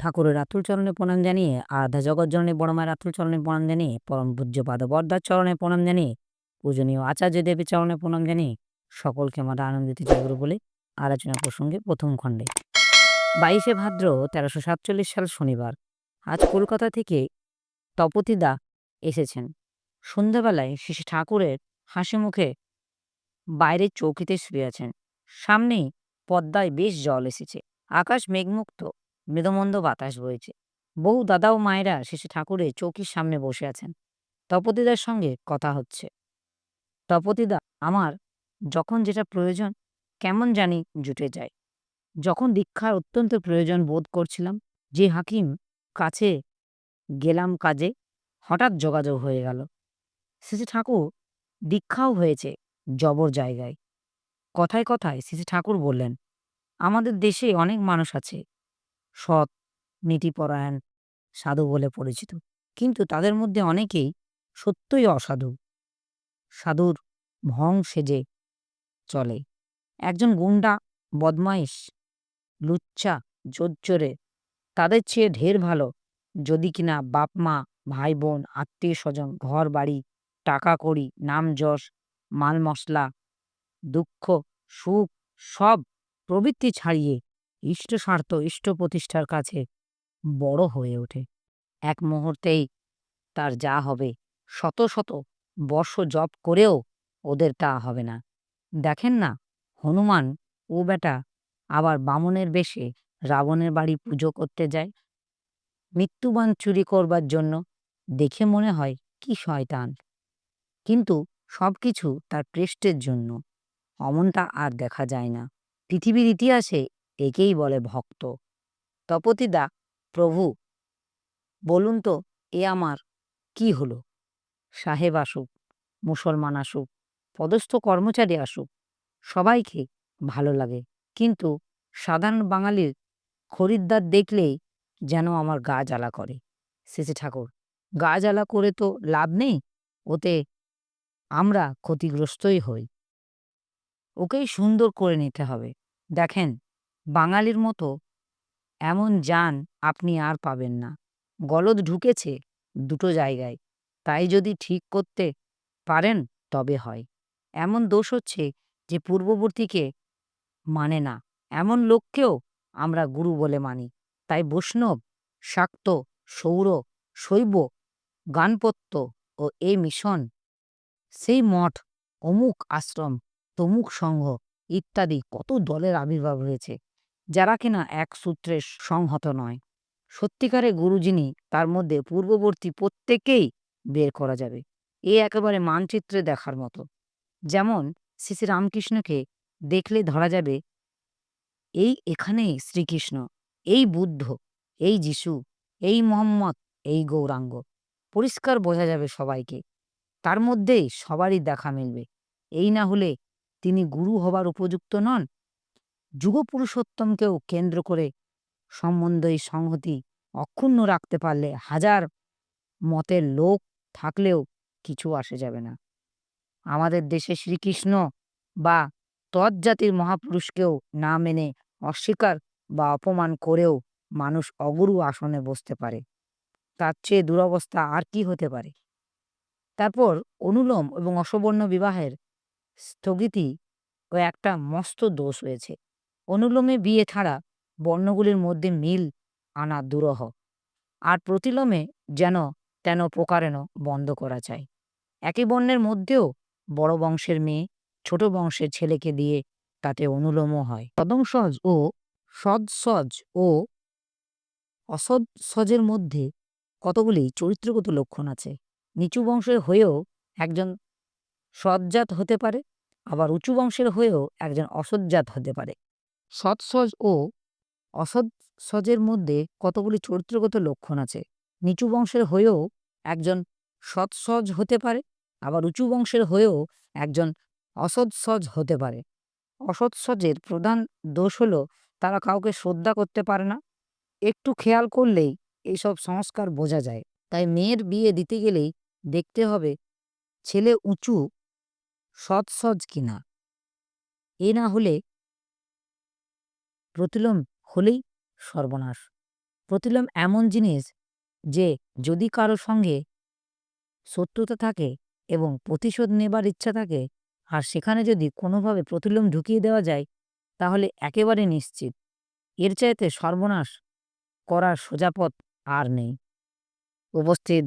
ঠাকুরের আতুল চরণে প্রণাম জানিয়ে আধা জগৎ জননী বড়মায়ের আতুল চরণে প্রণাম জানিয়ে, পরম পূজ্যপাদ বরদার চরণে প্রণাম জানিয়ে, পূজনীয় আচার্য দেবীর চরণে প্রণাম জানিয়ে সকলকে আমরা আনন্দিত জাগরু বলে। আলোচনা প্রসঙ্গে প্রথম খণ্ডে। বাইশে ভাদ্র তেরোশো সাতচল্লিশ সাল শনিবার। আজ কলকাতা থেকে তপতিদা এসেছেন। সন্ধ্যাবেলায় শিশু ঠাকুরের হাসি মুখে বাইরের চৌকিতে শুয়ে আছেন। সামনেই পদ্মায় বেশ জল এসেছে। আকাশ মেঘমুক্ত। মৃদমন্দ বাতাস বইছে। বহু দাদা ও মায়েরা শিশু ঠাকুরের চৌকির সামনে বসে আছেন। তপতিদার সঙ্গে কথা হচ্ছে। তপতিদা, আমার যখন যেটা প্রয়োজন, কেমন জানি জুটে যায়। যখন দীক্ষার অত্যন্ত প্রয়োজন বোধ করছিলাম, যে হাকিম কাছে গেলাম কাজে, হঠাৎ যোগাযোগ হয়ে গেল। শ্রী ঠাকুর দীক্ষাও হয়েছে জবর জায়গায়। কথায় কথায় শ্রী ঠাকুর বললেন, আমাদের দেশে অনেক মানুষ আছে সৎ নীতিপরায়ণ সাধু বলে পরিচিত। কিন্তু তাদের মধ্যে অনেকেই সত্যই অসাধু। সাধুর ভং সেজে চলে। একজন গুন্ডা, বদমাইশ, লুচ্চা, জোচ্চোরে, তাদের চেয়ে ঢের ভালো। যদি কিনা বাপ মা ভাই বোন আত্মীয় স্বজন ঘর বাড়ি টাকা কড়ি নাম যশ মাল মশলা দুঃখ, সুখ, সব প্রবৃত্তি ছাড়িয়ে ইষ্ট স্বার্থ ইষ্ট প্রতিষ্ঠার কাছে বড় হয়ে ওঠে। এক মুহূর্তেই তার যা হবে, শত শত বর্ষ জপ করেও ওদের তা হবে না। দেখেন না, হনুমান, ও বেটা আবার বামনের বেশে রাবণের বাড়ি পুজো করতে যায়। মৃত্যুবান চুরি করবার জন্য দেখে মনে হয় কি শয়তান। কিন্তু সব কিছু তার প্রেষ্টের জন্য। অমনটা আর দেখা যায় না। পৃথিবীর ইতিহাসে একেই বলে ভক্ত। তপতিদা, প্রভু, বলুন তো এ আমার কি হলো? সাহেব আসুক, মুসলমান আসুক, পদস্থ কর্মচারী আসুক, সবাইকে ভালো লাগে। কিন্তু সাধারণ বাঙালির খরিদ্দার দেখলেই যেন আমার গা জ্বালা করে। শেষে ঠাকুর, গা জ্বালা করে তো লাভ নেই, ওতে আমরা ক্ষতিগ্রস্তই হই। ওকেই সুন্দর করে নিতে হবে। দেখেন বাঙালির মতো এমন যান আপনি আর পাবেন না। গলদ ঢুকেছে দুটো জায়গায়, তাই যদি ঠিক করতে পারেন তবে হয়। এমন দোষ হচ্ছে যে পূর্ববর্তীকে মানে না। এমন লোককেও আমরা গুরু বলে মানি। তাই বৈষ্ণব, শাক্ত, সৌর, শৈব, গানপত্য ও এই মিশন, সেই মঠ, অমুক আশ্রম, তমুক সংঘ ইত্যাদি কত দলের আবির্ভাব হয়েছে। যারা কিনা এক সূত্রে সংহত নয়। সত্যিকারে গুরু যিনি তার মধ্যে পূর্ববর্তী প্রত্যেকেই বের করা যাবে। এ একেবারে মানচিত্রে দেখার মতো। যেমন শ্রী রামকৃষ্ণকে দেখলে ধরা যাবে, এই এখানেই শ্রীকৃষ্ণ, এই বুদ্ধ, এই যিশু, এই মোহাম্মদ, এই গৌরাঙ্গ। পরিষ্কার বোঝা যাবে সবাইকে। তার মধ্যেই সবারই দেখা মিলবে। এই না হলে তিনি গুরু হবার উপযুক্ত নন যুগপুরুষোত্তমকেও কেন্দ্র করে সম্বন্ধই সংহতি অক্ষুণ্ণ রাখতে পারলে হাজার মতের লোক থাকলেও কিছু আসে যাবে না। আমাদের দেশে শ্রীকৃষ্ণ বা তৎজাতির মহাপুরুষকেও না মেনে অস্বীকার বা অপমান করেও মানুষ অগুরু আসনে বসতে পারে। তার চেয়ে দুরবস্থা আর কি হতে পারে? তারপর অনুলোম এবং অসবর্ণ বিবাহের স্থগিতি ও একটা মস্ত দোষ হয়েছে অনুলোমে বিয়ে ছাড়া বর্ণগুলির মধ্যে মিল আনা দুরহ। আর প্রতিলোমে যেন তেন প্রকারেণ বন্ধ করা চাই একই বর্ণের মধ্যেও বড় বংশের মেয়ে ছোট বংশের ছেলেকে দিয়ে তাতে অনুলোমও হয়। সদংসজ ও সৎসজ ও অসৎসজের মধ্যে কতগুলি চরিত্রগত লক্ষণ আছে? নিচু বংশের হয়েও একজন সৎজাত হতে পারে, আবার উঁচু বংশের হয়েও একজন অসজ্জাত হতে পারে। সৎসজ ও অসৎসজের মধ্যে কতগুলি চরিত্রগত লক্ষণ আছে? নিচু বংশের হয়েও একজন সৎসজ হতে পারে, আবার উঁচু বংশের হয়েও একজন অসৎসজ হতে পারে। অসৎসজের প্রধান দোষ হলো, তারা কাউকে শ্রদ্ধা করতে পারে না। একটু খেয়াল করলেই এইসব সংস্কার বোঝা যায়। তাই মেয়ের বিয়ে দিতে গেলেই দেখতে হবে, ছেলে উঁচু, সৎসজ কিনা। এ না হলে প্রতিলোম হলেই সর্বনাশ। প্রতিলোম এমন জিনিস যে যদি কারও সঙ্গে শত্রুতা থাকে এবং প্রতিশোধ নেবার ইচ্ছা থাকে, আর সেখানে যদি কোনোভাবে প্রতিলোম ঢুকিয়ে দেওয়া যায়, তাহলে একেবারে নিশ্চিত। এর চাইতে সর্বনাশ করার সোজাপথ আর নেই। উপস্থিত